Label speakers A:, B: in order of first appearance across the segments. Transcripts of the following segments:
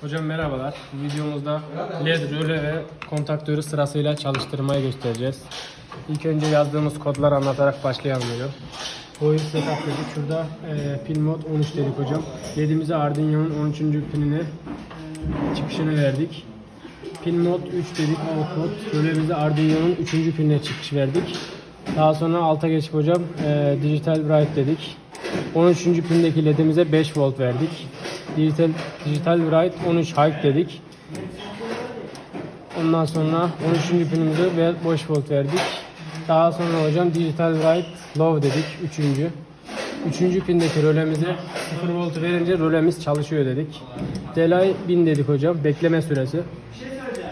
A: Hocam merhabalar. Videomuzda LED röle ve kontaktörü sırasıyla çalıştırmayı göstereceğiz. İlk önce yazdığımız kodlar anlatarak başlayalım hocam. Power setup dedik. Şurada e, pin mod 13 dedik hocam. LED'imize Arduino'nun 13. pinini çıkışını verdik. Pin mod 3 dedik output. Rölemize Arduino'nun 3. pinine çıkış verdik. Daha sonra alta geçip hocam e, digital bright dedik. 13. pindeki ledimize 5 volt verdik. Digital, digital bright 13 high dedik. Ondan sonra 13. pinimize ve boş volt verdik. Daha sonra hocam digital bright low dedik. 3. 3. pindeki rölemize 0 volt verince rölemiz çalışıyor dedik. Delay 1000 dedik hocam. Bekleme süresi.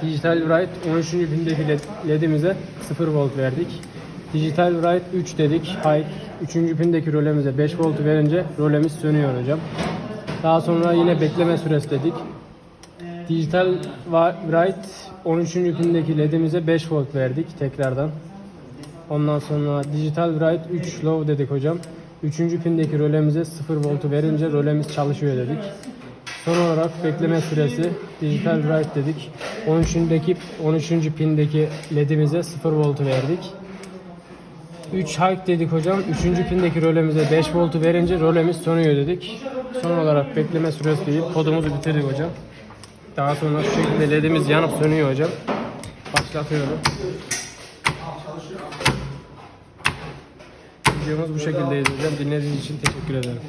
A: Digital Bright 13. pindeki led, ledimize 0 volt verdik. Digital Bright 3 dedik. High 3. pindeki rölemize 5 volt verince rölemiz sönüyor hocam. Daha sonra yine bekleme süresi dedik. Digital Bright 13. pindeki ledimize 5 volt verdik tekrardan. Ondan sonra Digital Bright 3 low dedik hocam. 3. pindeki rölemize 0 voltu verince rölemiz çalışıyor dedik. Son olarak bekleme süresi Digital Bright dedik. 13'ündeki 13. pindeki ledimize 0 voltu verdik. 3 high dedik hocam. 3. pindeki rölemize 5 voltu verince rölemiz sönüyor dedik. Son olarak bekleme süresi deyip kodumuzu bitirdik hocam. Daha sonra şu şekilde ledimiz yanıp sönüyor hocam. Başlatıyorum. Videomuz bu şekildeydi hocam. Dinlediğiniz için teşekkür ederim.